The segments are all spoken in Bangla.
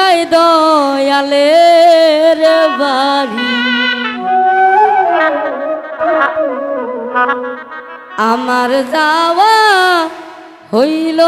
যায় দয়ালে রে বাড়ি। আমার যাওয়া হইল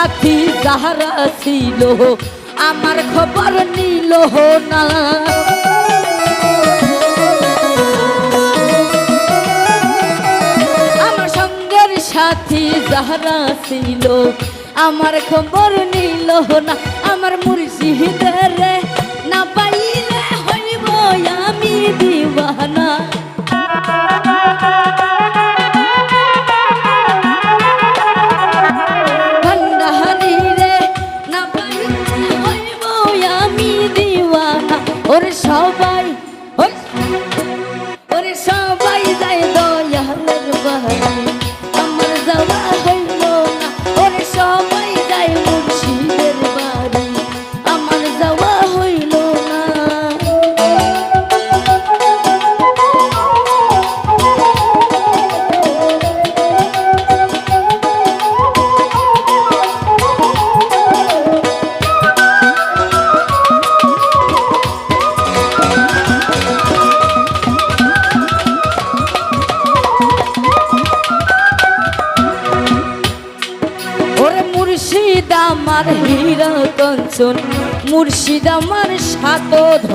সাথী যাহারা ছিল, আমার খবর নিল না। আমার সঙ্গের সাথী যাহারা ছিল, আমার খবর নিল না। আমার মুর্শিদের না পাইলে ওরে সবাই আমার হীরা কঞ্চন মুর্শিদ আমার সাত মুর্শিদ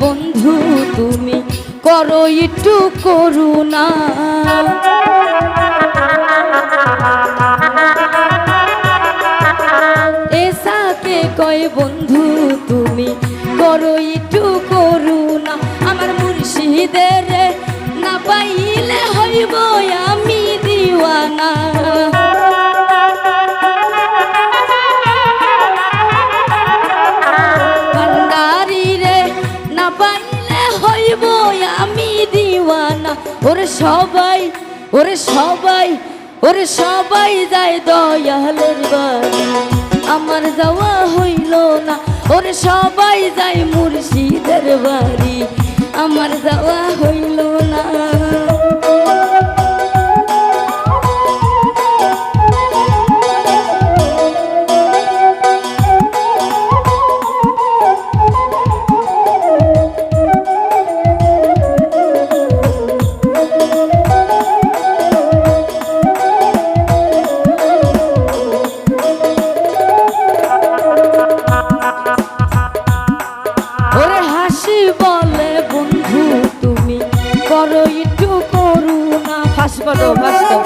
বন্ধু, তুমি করো একটু করুণা। এসাকে কয় বন্ধু, তুমি করো একটু করুণা। আমার মুর্শিদের না পাইলে হইব আমি দিওয়ানা। সবাই, ওরে সবাই ওরে সবাই যায় দয়ালের বাড়ি। আমার যাওয়া হইল না, ওরে সবাই যায় মুর্শিদের বাড়ি। আমার যাওয়া হইল বাজাও ফাঁস দাও